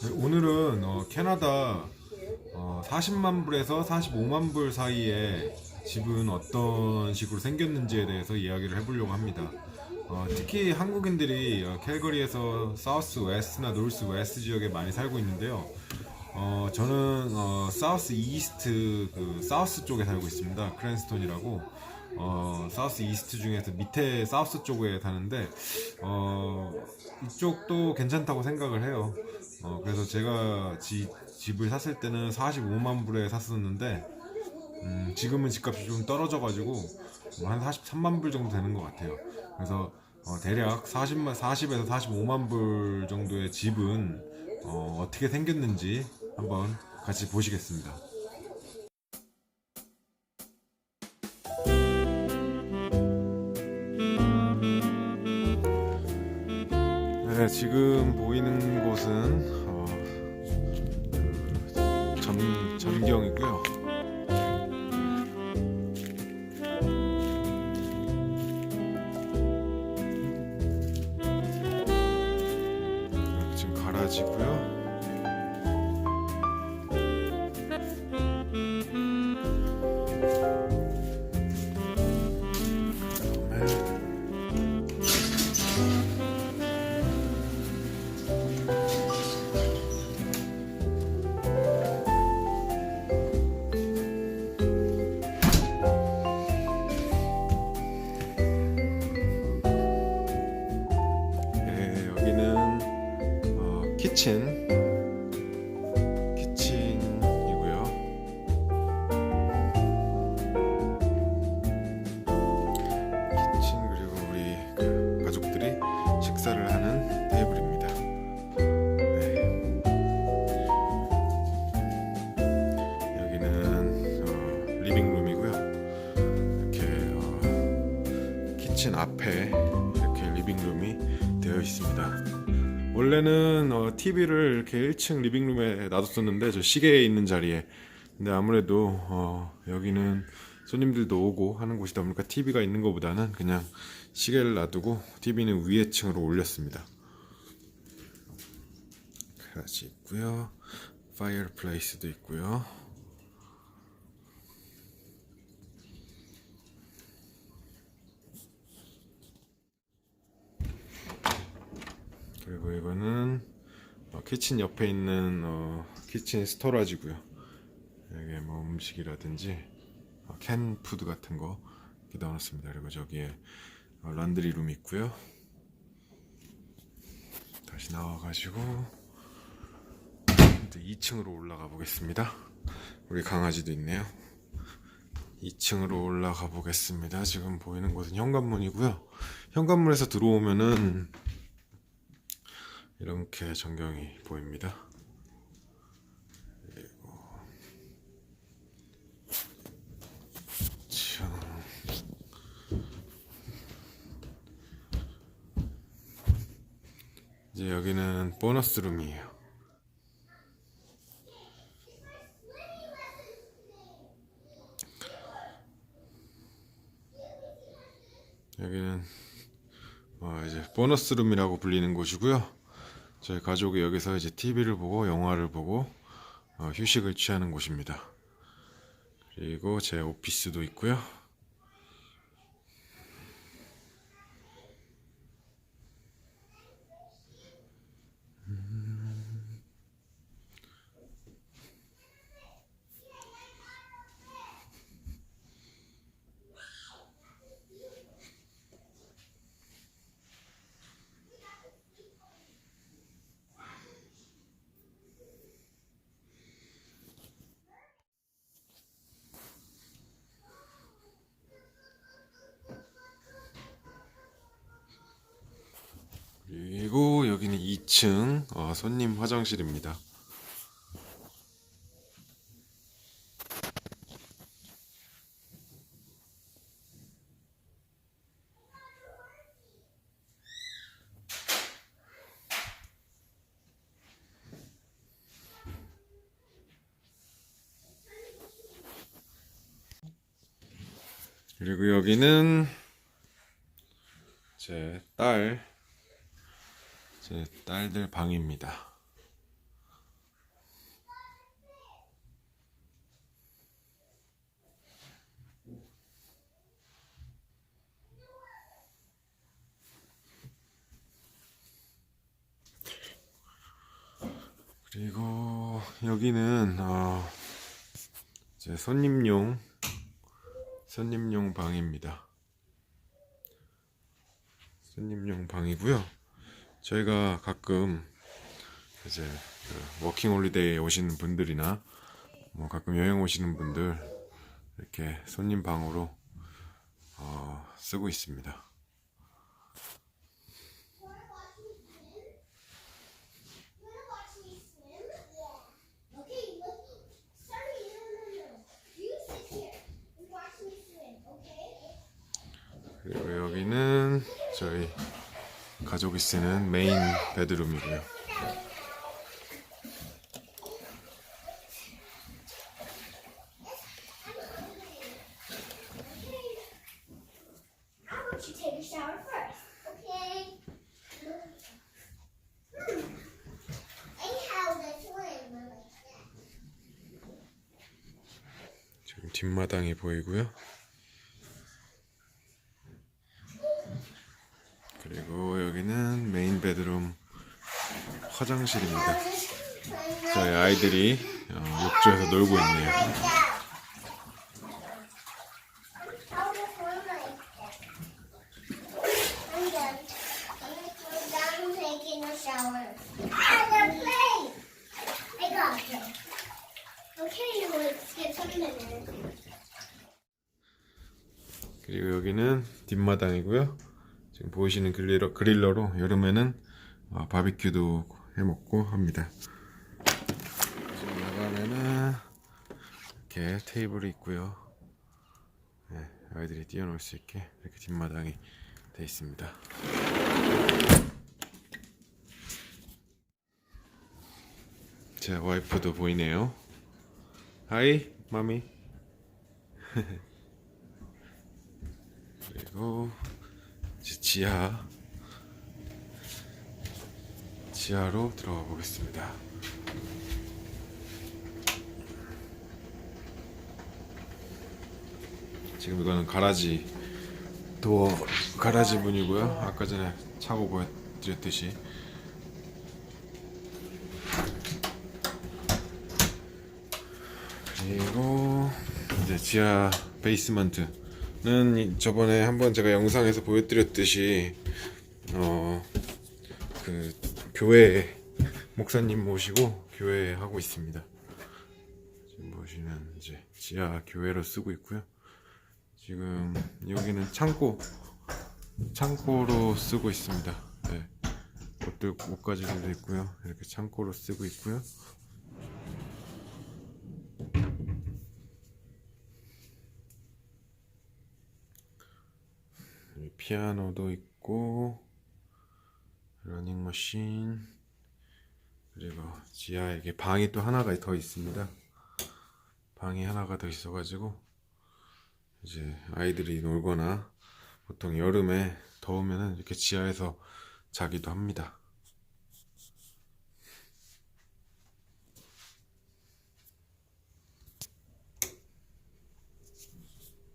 네, 오늘은 어, 캐나다 어, 40만 불에서 45만 불 사이에 집은 어떤 식으로 생겼는지에 대해서 이야기를 해보려고 합니다. 어, 특히 한국인들이 어, 캘거리에서 사우스 웨스트나 노스 웨스트 지역에 많이 살고 있는데요. 어, 저는 어, 사우스 이스트 그 사우스 쪽에 살고 있습니다. 크랜스톤이라고. 어, 사우스 이스트 중에서 밑에 사우스 쪽에 사는데 어, 이쪽도 괜찮다고 생각을 해요. 어, 그래서 제가 지- 집을 샀을 때는 45만 불에 샀었는데 음, 지금은 집값이 좀 떨어져가지고 뭐 한 43만 불 정도 되는 것 같아요. 그래서 어, 대략 40만 40에서 45만 불 정도의 집은 어, 어떻게 생겼는지 한번 같이 보시겠습니다. 네, 지금 보이는 곳은 어, 그 전, 전경이고요. 네, 지금 가라지고요. 키친 키친이고요. 키친 그리고 우리 그 가족들이 식사를 하는 테이블입니다. 네. 여기는 어, 리빙룸이고요. 이렇게 어, 키친 앞에 이렇게 리빙룸이 되어 있습니다. 원래는 어, TV를 이렇게 1층 리빙룸에 놔뒀었는데 저 시계에 있는 자리에 근데 아무래도 어, 여기는 손님들도 오고 하는 곳이다 보니까 TV가 있는 것보다는 그냥 시계를 놔두고 TV는 위에 층으로 올렸습니다. 가지 있고요. 파이어플레이스도 있고요. 그리고 이거는 어, 키친 옆에 있는 어, 키친 스토라지고요. 여기에 뭐 음식이라든지 어, 캔 푸드 같은 거 이렇게 넣어놨습니다. 그리고 저기에 어, 란드리 룸 있고요. 다시 나와가지고 이제 2층으로 올라가 보겠습니다. 우리 강아지도 있네요. 2층으로 올라가 보겠습니다. 지금 보이는 곳은 현관문이고요. 현관문에서 들어오면은 이렇게 전경이 보입니다. 이제 여기는 보너스 룸이에요. 여기는 어, 이제 보너스 룸이라고 불리는 곳이고요. 저희 가족이 여기서 이제 TV를 보고 영화를 보고 어, 휴식을 취하는 곳입니다. 그리고 제 오피스도 있고요. 그리고 여기는 2층 어, 손님 화장실입니다. 그리고 여기는 제 딸, 제 딸들 방입니다. 그리고 여기는 어 제 손님용 손님용 방입니다. 손님용 방이고요. 저희가 가끔 이제 그 워킹 홀리데이에 오시는 분들이나 뭐 가끔 여행 오시는 분들 이렇게 손님 방으로 어, 쓰고 있습니다. 가족이 쓰는 메인 베드룸이고요. Hmm. 지금 뒷마당이 보이고요. 그리고 여기는 메인 베드룸 화장실입니다. 저희 아이들이 어, 욕조에서 놀고 있네요. Ah. 그리고 여기는 뒷마당이고요. 지금 보이시는 그릴러, 그릴러로 여름에는 어, 바비큐도 해 먹고 합니다. 지금 나가면은 이렇게 테이블이 있고요. 네, 아이들이 뛰어놀 수 있게 이렇게 뒷마당이 돼 있습니다. 제 와이프도 보이네요. 하이, 마미. 그리고 지하 지하로 들어가 보겠습니다. 지금 이거는 가라지 도어 가라지 문이고요. 아까 전에 차고 보여드렸듯이 그리고 이제 지하 베이스먼트는 이- 저번에 한번 제가 영상에서 보여드렸듯이 어 그 교회 목사님 모시고 교회 하고 있습니다. 지금 보시면 이제 지하 교회로 쓰고 있고요. 지금 여기는 창고 창고로 쓰고 있습니다. 네. 옷들 옷가지들도 있고요. 이렇게 창고로 쓰고 있고요. 피아노도 있고 러닝머신 그리고 지하에 이게 방이 또 하나가 더 있습니다. 방이 하나가 더 있어가지고 이제 아이들이 놀거나 보통 여름에 더우면은 이렇게 지하에서 자기도 합니다.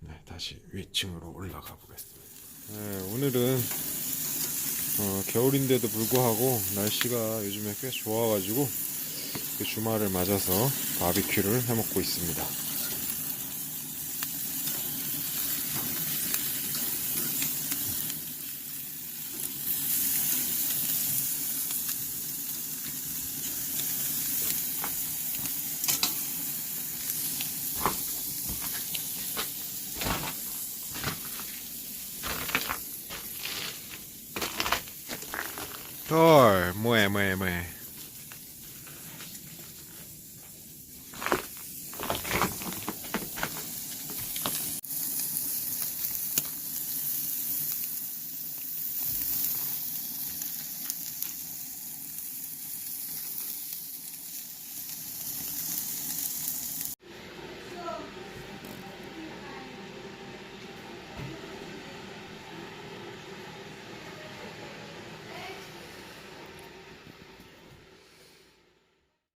네, 다시 위층으로 올라가 보겠습니다. 네, 오늘은 어, 겨울인데도 불구하고 날씨가 요즘에 꽤 좋아가지고 그 주말을 맞아서 바비큐를 해 먹고 있습니다. 털, 뭐해, 뭐해, 뭐해.